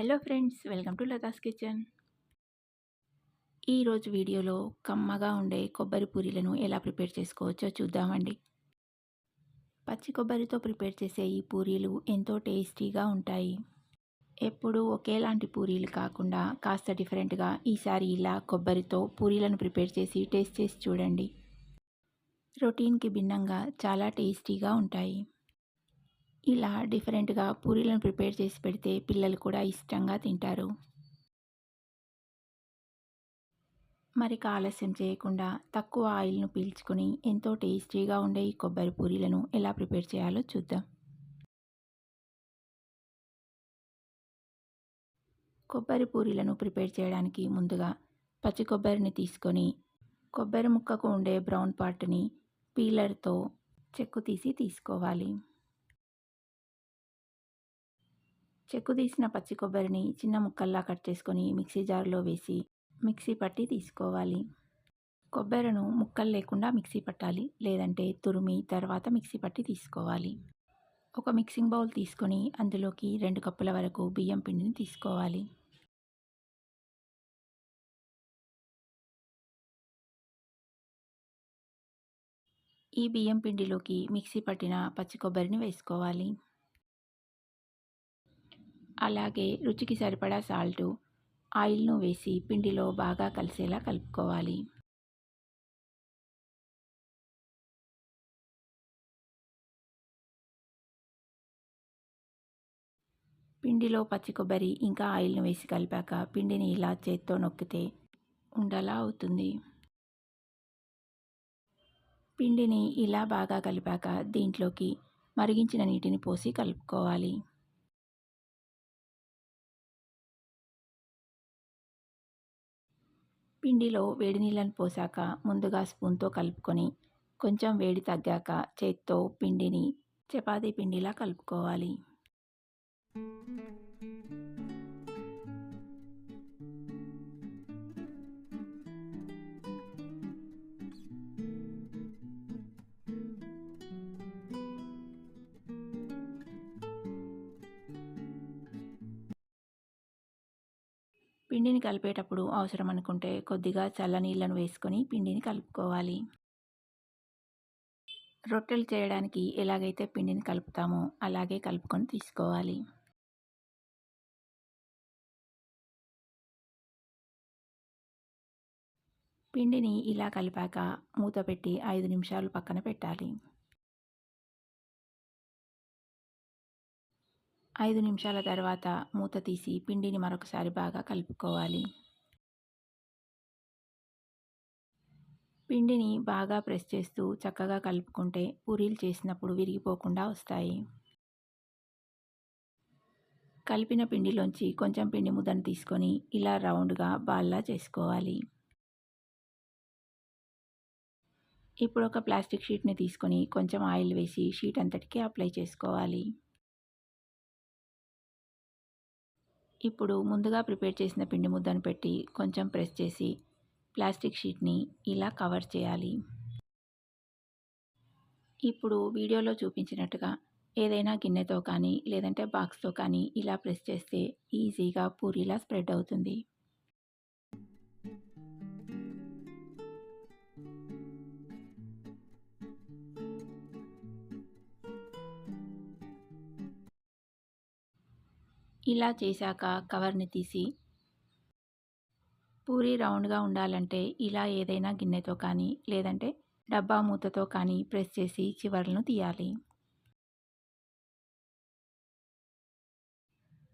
Hello friends welcome to Latha's kitchen. ఈరోజు వీడియోలో కమ్మగా ఉండే కొబ్బరి పూరీలను ఎలా ప్రిపేర్ చేసుకోవచ్చో చూద్దామండి. పచ్చి కొబ్బరితో ప్రిపేర్ చేసే ఈ పూరీలు ఎంతో టేస్టీగా ఉంటాయి. ఎప్పుడూ ఒకేలాంటి పూరీలు కాకుండా కాస్త డిఫరెంట్గా ఈసారి ఇలా కొబ్బరితో పూరీలను ప్రిపేర్ చేసి టేస్ట్ చేసి చూడండి. రొటీన్కి భిన్నంగా చాలా టేస్టీగా ఉంటాయి. ఇలా డిఫరెంట్గా పూరీలను ప్రిపేర్ చేసి పెడితే పిల్లలు కూడా ఇష్టంగా తింటారు. మరి ఆలస్యం చేయకుండా తక్కువ ఆయిల్ను పీల్చుకొని ఎంతో టేస్టీగా ఉండే ఈ కొబ్బరి పూరీలను ఎలా ప్రిపేర్ చేయాలో చూద్దాం. కొబ్బరి పూరీలను ప్రిపేర్ చేయడానికి ముందుగా పచ్చి కొబ్బరిని తీసుకొని కొబ్బరి ముక్కకు ఉండే బ్రౌన్ పార్ట్ని పీలర్తో చెక్కు తీసి తీసుకోవాలి. చెక్కు తీసిన పచ్చి కొబ్బరిని చిన్న ముక్కల్లా కట్ చేసుకొని మిక్సీ జార్లో వేసి మిక్సీ పట్టి తీసుకోవాలి. కొబ్బరిను ముక్కలు లేకుండా మిక్సీ పట్టాలి లేదంటే తురిమి తర్వాత మిక్సీ పట్టి తీసుకోవాలి. ఒక మిక్సింగ్ బౌల్ తీసుకొని అందులోకి రెండు కప్పుల వరకు బియ్యం పిండిని తీసుకోవాలి. ఈ బియ్యం పిండిలోకి మిక్సీ పట్టిన పచ్చి కొబ్బరిని వేసుకోవాలి. అలాగే రుచికి సరిపడా సాల్టు ఆయిల్ను వేసి పిండిలో బాగా కలిసేలా కలుపుకోవాలి. పిండిలో పచ్చి కొబ్బరి ఇంకా ఆయిల్ను వేసి కలిపాక పిండిని ఇలా చేత్తో నొక్కితే ఉండలా అవుతుంది. పిండిని ఇలా బాగా కలిపాక దీంట్లోకి మరిగించిన నీటిని పోసి కలుపుకోవాలి. పిండిలో వేడి నీళ్ళను పోసాక ముందుగా స్పూన్తో కలుపుకొని కొంచెం వేడి తగ్గాక చేత్తో పిండిని చపాతీ పిండిలా కలుపుకోవాలి. పిండిని కలిపేటప్పుడు అవసరం అనుకుంటే కొద్దిగా చల్లనీళ్ళను వేసుకొని పిండిని కలుపుకోవాలి. రొట్టెలు చేయడానికి ఎలాగైతే పిండిని కలుపుతామో అలాగే కలుపుకొని తీసుకోవాలి. పిండిని ఇలా కలిపాక మూత పెట్టి ఐదు నిమిషాలు పక్కన పెట్టాలి. ఐదు నిమిషాల తర్వాత మూత తీసి పిండిని మరొకసారి బాగా కలుపుకోవాలి. పిండిని బాగా ప్రెస్ చేస్తూ చక్కగా కలుపుకుంటే పూరీలు చేసినప్పుడు విరిగిపోకుండా వస్తాయి. కలిపిన పిండిలోంచి కొంచెం పిండి ముద్దను తీసుకొని ఇలా రౌండ్గా బాల్లా చేసుకోవాలి. ఇప్పుడు ఒక ప్లాస్టిక్ షీట్ని తీసుకొని కొంచెం ఆయిల్ వేసి షీట్ అంతటికీ అప్లై చేసుకోవాలి. ఇప్పుడు ముందుగా ప్రిపేర్ చేసిన పిండి ముద్దను పెట్టి కొంచెం ప్రెస్ చేసి ప్లాస్టిక్ షీట్ని ఇలా కవర్ చేయాలి. ఇప్పుడు వీడియోలో చూపించినట్టుగా ఏదైనా గిన్నెతో కానీ లేదంటే బాక్స్తో కానీ ఇలా ప్రెస్ చేస్తే ఈజీగా పూరీలా స్ప్రెడ్ అవుతుంది. ఇలా చేశాక కవర్ని తీసి పూరి రౌండ్గా ఉండాలంటే ఇలా ఏదైనా గిన్నెతో కానీ లేదంటే డబ్బా మూతతో కానీ ప్రెస్ చేసి చివర్లను తీయాలి.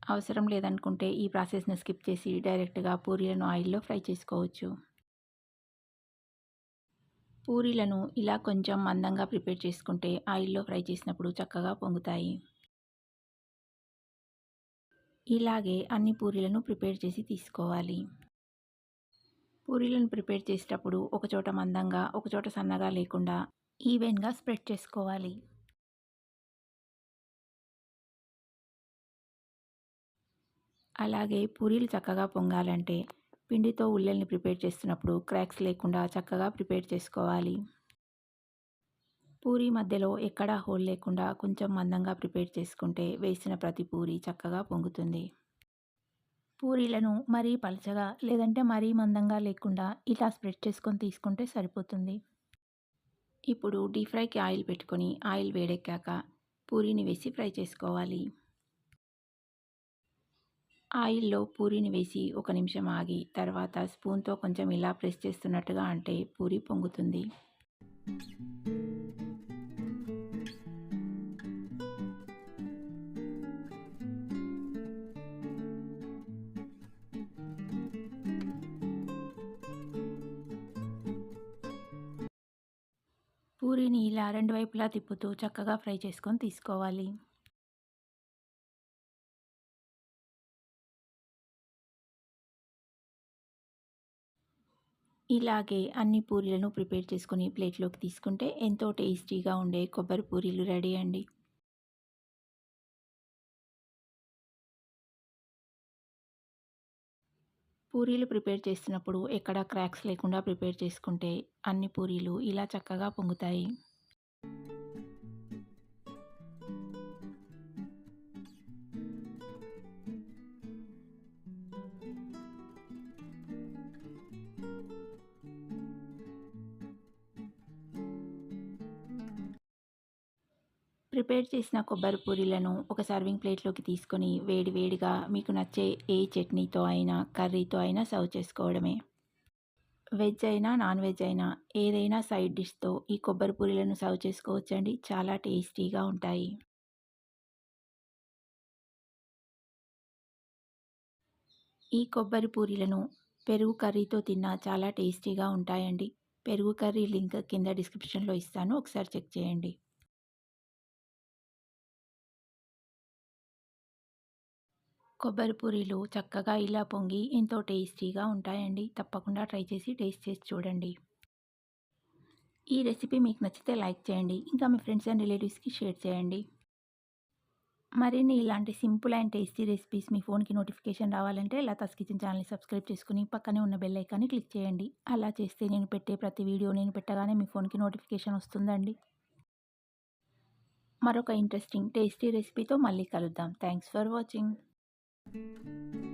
అవసరం లేదనుకుంటే ఈ ప్రాసెస్ను స్కిప్ చేసి డైరెక్ట్గా పూరీలను ఆయిల్లో ఫ్రై చేసుకోవచ్చు. పూరీలను ఇలా కొంచెం మందంగా ప్రిపేర్ చేసుకుంటే ఆయిల్లో ఫ్రై చేసినప్పుడు చక్కగా పొంగుతాయి. ఇలాగే అన్ని పూరీలను ప్రిపేర్ చేసి తీసుకోవాలి. పూరీలను ప్రిపేర్ చేసేటప్పుడు ఒకచోట మందంగా ఒకచోట సన్నగా లేకుండా ఈవెన్గా స్ప్రెడ్ చేసుకోవాలి. అలాగే పూరీలు చక్కగా పొంగాలంటే పిండితో ఉల్లెల్ని ప్రిపేర్ చేస్తున్నప్పుడు క్రాక్స్ లేకుండా చక్కగా ప్రిపేర్ చేసుకోవాలి. పూరీ మధ్యలో ఎక్కడా హోల్ లేకుండా కొంచెం మందంగా ప్రిపేర్ చేసుకుంటే వేసిన ప్రతి పూరి చక్కగా పొంగుతుంది. పూరీలను మరీ పలచగా లేదంటే మరీ మందంగా లేకుండా ఇలా స్ప్రెడ్ చేసుకొని తీసుకుంటే సరిపోతుంది. ఇప్పుడు డీప్ ఫ్రైకి ఆయిల్ పెట్టుకొని ఆయిల్ వేడెక్కాక పూరీని వేసి ఫ్రై చేసుకోవాలి. ఆయిల్లో పూరీని వేసి ఒక నిమిషం ఆగి తర్వాత స్పూన్తో కొంచెం ఇలా ప్రెస్ చేస్తున్నట్టుగా అంటే పూరి పొంగుతుంది. పూరీని ఇలా రెండు వైపులా తిప్పుతూ చక్కగా ఫ్రై చేసుకొని తీసుకోవాలి. ఇలాగే అన్ని పూరీలను ప్రిపేర్ చేసుకుని ప్లేట్లోకి తీసుకుంటే ఎంతో టేస్టీగా ఉండే కొబ్బరి పూరీలు రెడీ అండి. పూరీలు ప్రిపేర్ చేసినప్పుడు ఎక్కడ క్రాక్స్ లేకుండా ప్రిపేర్ చేసుకుంటే అన్ని పూరీలు ఇలా చక్కగా పొంగుతాయి. ప్రిపేర్ చేసిన కొబ్బరి పూరీలను ఒక సర్వింగ్ ప్లేట్లోకి తీసుకొని వేడి వేడిగా మీకు నచ్చే ఏ చట్నీతో అయినా కర్రీతో అయినా సర్వ్ చేసుకోవడమే. వెజ్ అయినా నాన్ వెజ్ అయినా ఏదైనా సైడ్ డిష్తో ఈ కొబ్బరి పూరీలను సర్వ్ చేసుకోవచ్చండి. చాలా టేస్టీగా ఉంటాయి. ఈ కొబ్బరి పూరీలను పెరుగు కర్రీతో తిన్నా చాలా టేస్టీగా ఉంటాయండి. పెరుగు కర్రీ లింక్ కింద డిస్క్రిప్షన్లో ఇస్తాను. ఒకసారి చెక్ చేయండి. కొబ్బరి పూరీలు చక్కగా ఇలా పొంగి ఎంతో టేస్టీగా ఉంటాయండి. తప్పకుండా ట్రై చేసి టేస్ట్ చేసి చూడండి. ఈ రెసిపీ మీకు నచ్చితే లైక్ చేయండి. ఇంకా మీ ఫ్రెండ్స్ అండ్ రిలేటివ్స్కి షేర్ చేయండి. మరిన్ని ఇలాంటి సింపుల్ అండ్ టేస్టీ రెసిపీస్ మీ ఫోన్కి నోటిఫికేషన్ రావాలంటే లతాస్ కిచెన్ ఛానల్ని సబ్స్క్రైబ్ చేసుకుని పక్కనే ఉన్న బెల్ ఐకాన్ని క్లిక్ చేయండి. అలా చేస్తే నేను పెట్టే ప్రతి వీడియో నేను పెట్టగానే మీ ఫోన్కి నోటిఫికేషన్ వస్తుందండి. మరొక ఇంట్రెస్టింగ్ టేస్టీ రెసిపీతో మళ్ళీ కలుద్దాం. Thanks for watching. Música